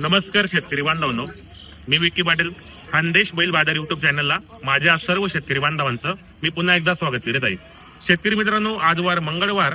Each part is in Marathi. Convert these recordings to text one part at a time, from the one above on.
नमस्कार शेतकरी बांधवांनो. मी विकी पाटील खानदेश बैल बाजार युट्यूब चॅनलला माझ्या सर्व शेतकरी बांधवांचं मी पुन्हा एकदा स्वागत करीत आहे. शेतकरी मित्रांनो आजवार मंगळवार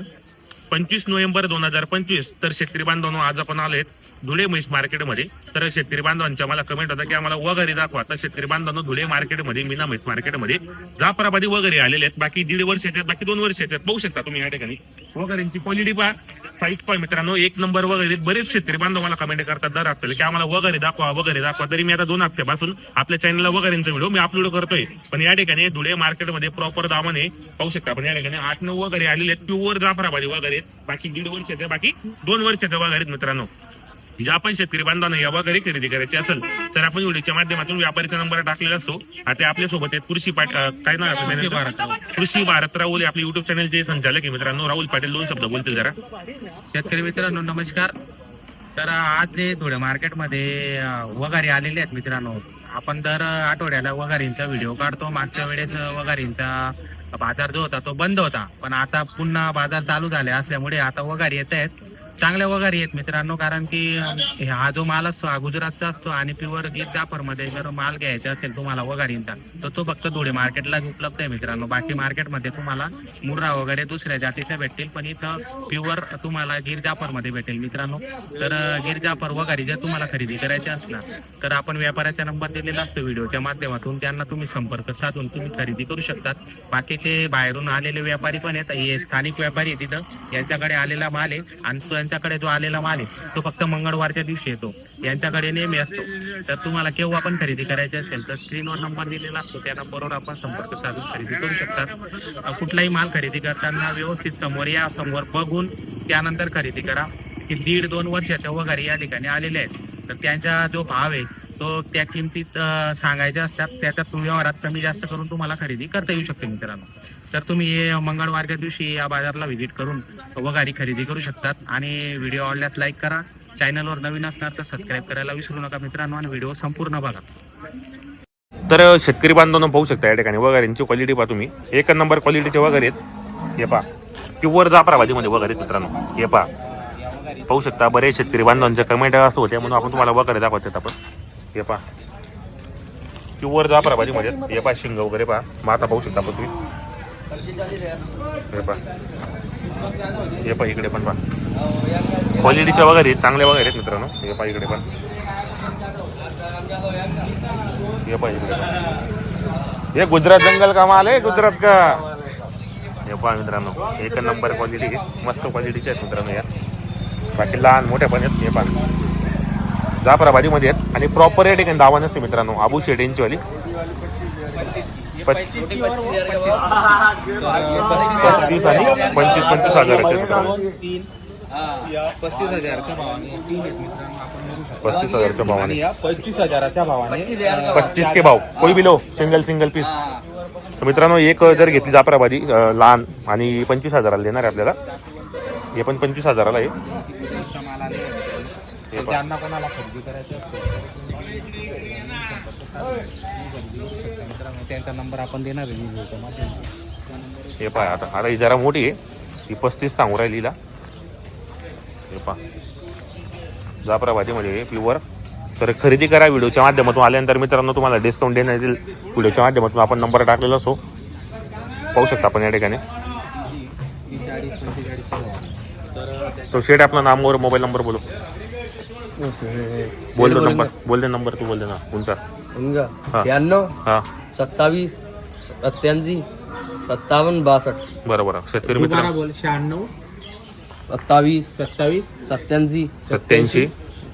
पंचवीस नोव्हेंबर दोन हजार पंचवीस. तर शेतकरी बांधवांनो आज आपण आलेत धुळे म्हैस मार्केटमध्ये. तर शेतकरी बांधवांच्या मला कमेंट होता की आम्हाला वगैरे दाखवा. तर शेतकरी बांधवांना धुळे मार्केटमध्ये मीना म्हैस मार्केटमध्ये जाफराबादी वगैरे आलेले आहेत. बाकी दीड वर्षाचे आहेत बाकी दोन वर्षाचे आहेत. पाहू शकता तुम्ही या ठिकाणी. वगैरेंची क्वालिटी पहा. साईज पहा मित्रांनो एक नंबर वगैरे बरेच शेतकरी बांधव मला कमेंट करतात दर हफ्त्याला की आम्हाला वगैरे दाखवा वगैरे दाखवा. तरी मी आता दोन हप्त्यापासून आपल्या चॅनलला वगैरेंचा व्हिडिओ मी अपलोड करतोय. पण या ठिकाणी धुळे मार्केटमध्ये प्रॉपर दामाने पाहू शकता पण या ठिकाणी आठ नऊ वगैरे आलेले आहेत. प्युअर जाफराबादी वगैरे आहेत. बाकी दीड वर्षाचे बाकी दोन वर्षाचे वगैरे आहेत मित्रांनो. ज्या आपण शेतकरी बांधवांना या वगैरे खरेदी करायची असेल तर आपण व्हिडिओच्या माध्यमातून व्यापारीचा नंबर टाकलेला असतो. आता आपल्यासोबत आहेत कृषी पाट काय manager? कृषी भारत राहुल आपले युट्यूब चॅनलचे संचालक आहे मित्रांनो. राहुल पाटील दोन शब्द बोलतील जरा. शेतकरी मित्रांनो नमस्कार. तर आज जे थोडे मार्केटमध्ये वगारी आलेले आहेत मित्रांनो आपण दर आठवड्याला वगारींचा व्हिडिओ काढतो. मागच्या वेळेस वगारींचा बाजार जो होता तो बंद होता. पण आता पुन्हा बाजार चालू झाले असल्यामुळे आता वगारी येत आहेत. चांगल्या वगारी आहेत मित्रांनो कारण की हा जो माल असतो हा गुजरातचा असतो आणि प्युअर गीत जाफरमध्ये जर माल घ्यायचा असेल तुम्हाला वगारींचा तर तो फक्त धुळे मार्केटलाच उपलब्ध आहे मित्रांनो. बाकी मार्केटमध्ये तुम्हाला मुर्रा वगैरे दुसऱ्या जातीच्या भेटतील पण इथं प्युअर तुम्हाला गीर जाफरमध्ये भेटेल मित्रांनो. तर गीर जाफर वगैरे जर तुम्हाला खरेदी करायची असणार तर आपण व्यापाऱ्याचा नंबर दिलेला असतो व्हिडिओच्या माध्यमातून त्यांना तुम्ही संपर्क साधून तुम्ही खरेदी करू शकतात. बाकीचे बाहेरून आलेले व्यापारी पण आहेत हे स्थानिक व्यापारी आहेत तिथं यांच्याकडे आलेला माल आहे. आणि यांच्याकडे जो आलेला माल आहे तो फक्त मंगळवारच्या दिवशी येतो. यांच्याकडे नेहमी असतो. तर तुम्हाला केव्हा पण खरेदी करायची असेल तर स्क्रीनवर नंबर दिलेला असतो. त्या नंबरवर आपण संपर्क साधून खरेदी करू शकतात. कुठलाही माल खरेदी करताना व्यवस्थित समोर या समोर बघून त्यानंतर खरेदी करा. की दीड दोन वर्षाच्या वगैरे या ठिकाणी आलेले आहेत. तर त्यांचा जो भाव आहे तो त्या किमतीत अं, सांगायचे असतात. त्याच्या व्यवहारात कमी जास्त करून तुम्हाला खरेदी करता येऊ शकते मित्रांनो. तर तुम्ही हे मंगळवारच्या दिवशी या बाजारला व्हिजिट करून वगारी खरेदी करू शकतात. आणि व्हिडिओ आवडल्यास लाईक करा. चॅनलवर नवीन असणार तर सबस्क्राईब करायला विसरू नका मित्रांनो आणि व्हिडिओ संपूर्ण बघा. तर शेतकरी बांधवांना पाहू शकता या ठिकाणी वगैरेंची क्वालिटी पहा तुम्ही. एक नंबर क्वालिटीचे वगैरे आहेत. हे पा प्युअर जाफराबादीमध्ये वगैरे आहेत मित्रांनो. हे पहा. पाहू शकता बरेच शेतकरी बांधवांचे कमेंट असं होते म्हणून आपण तुम्हाला वगैरे दाखवतात आपण. हे पहा. प्युअर जाफराबादीमध्ये आहेत. हे पहा शिंग वगैरे पहा. आता पाहू शकता पण तुम्ही. हे पहा. हे पहा इकडे पण पहा. क्वालिटीच्या वगैरे चांगल्या वगैरे आहेत मित्रांनो. हे पहा इकडे पण. ये इकडे. हे गुजरात जंगल का माल आहे? गुजरात का? हे पहा मित्रांनो. एक नंबर क्वालिटी मस्त क्वालिटीचे आहेत मित्रांनो या. बाकी लहान मोठ्या पण आहेत. हे पहा. जाफराबादीमध्ये आहेत. आणि प्रॉपर रेट आहे दावा नसते मित्रांनो. आबू शेडेंची वाली. पच्चीस पस्तीस आणि पंचवीस पंचवीस हजाराचे पस्तीस हजाराच्या भावाने. पस्तीस हजारच्या भावाने. आणि या पंचवीस हजाराच्या भावाने पच्चीस के भाव. कोई भी लो सिंगल सिंगल पीस तर मित्रांनो एक जर घेतली जाफराबादी लहान आणि पंचवीस हजाराला देणार आहे आपल्याला. हे पण पंचवीस हजाराला आहे. हे तर पहा. ज्यांना कोणाला खरेदी करायची असते त्यांचा नंबर आपण देणार आहे व्हिडिओच्या माध्यमातून हे पहा आता आता ही जरा मोठी आहे. ही पस्तीस सांगू राहिली हिला. हे पहा. जाफराबादीमध्ये प्युअर तर खरेदी करा व्हिडिओच्या माध्यमातून. आल्यानंतर मित्रांनो तुम्हाला डिस्काउंट देण्यात येईल. व्हिडिओच्या माध्यमातून आपण नंबर टाकलेला असो. पाहू शकता आपण या ठिकाणी. तो शेट आपला नामवर मोबाईल नंबर बोलो बोल दो नंबर बोल दे नंबर तू बोल दे ना कोणता हा. हा सत्तावीस सत्याऐंशी सत्तावन्न बासष्ट बरोबर शेतकरी दुबारा मित्र बोल शहाण्णव सत्तावीस सत्तावीस सत्याऐंशी सत्याऐंशी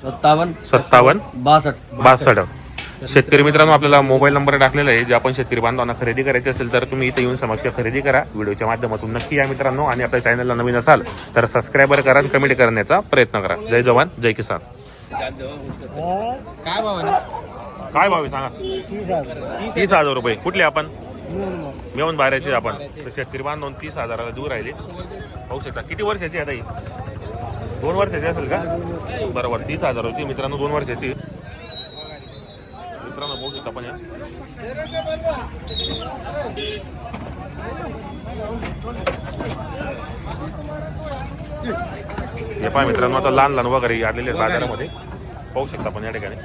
सत्तावन्न सत्तावन्न बासष्ट बासष्ट शेतकरी मित्रांनो आपल्याला मोबाईल नंबर टाकलेला आहे. जे आपण शेतकरी बांधवांना खरेदी करायची असेल तर तुम्ही इथे येऊन समक्ष खरेदी करा. व्हिडिओच्या माध्यमातून नक्की या मित्रांनो. आणि आपल्या चॅनलला नवीन असाल तर सबस्क्राईबर करा आणि कमेंट करण्याचा प्रयत्न करा. जय जवान जय किसान. काय भावाने काय भाव आहे सांगा? तीस हजार. रुपये. कुठले आपण? मिळून बाहेरचे आपण. तर शेतकरी बांधून तीस हजाराला दूर राहिले. पाहू शकता. किती वर्षाची आहे आता ही? दोन वर्षाची असेल का? बरोबर. तीस हजार होती. मित्रांनो दोन वर्षाची. मित्रांनो पाहू शकता आपण या. हे पहा मित्रांनो आता लहान लहान वगैरे आलेले आहेत बाजारामध्ये. पाहू शकता आपण या ठिकाणी.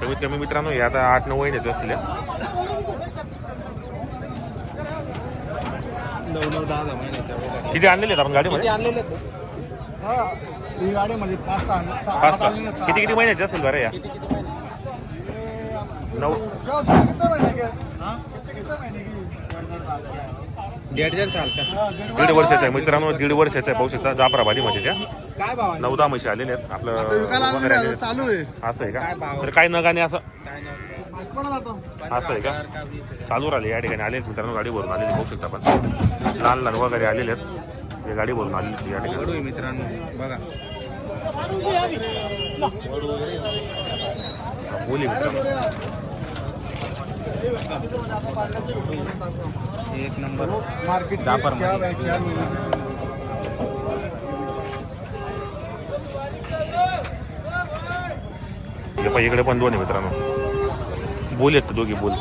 कमीत कमी मित्रांनो हे आता आठ नऊ महिन्याचे असतील. या. नऊ नऊ दहा दहा महिन्याच्या वगैरे किती आणलेले आहेत? आपण किती गाडीमध्ये आणलेले हा ही म्हणजे पाच सहा. किती किती महिन्याचे असतील बरं या? किती किती महिने? नऊ. दीड वर्षाचा आहे. मित्रांनो दीड वर्षाचा आहे. पाहू शकता जाफराबादी मध्ये त्या. काय भाव नऊ दहा म्हशी आलेले आहेत आपलं वगैरे आलेलं आलेले आहे, चालू आहे आहेत. असं आहे काय का भाव? तर काय नगाने असं काय? असं आहे का का वीस हजार? चालू राहिले या ठिकाणी आले मित्रांनो गाडी भरून आलेली पाहू शकता आपण लहान लहान वगैरे आलेले आहेत हे गाडी भरून आलेली या ठिकाणी वडू आहे मित्रांनो बघा बोली मित्रांनो एक नंबर मार्केट क्या मध्ये. क्या? हे इकडे पण दोन आहे मित्रांनो. बोल आहेत दोघी बोल.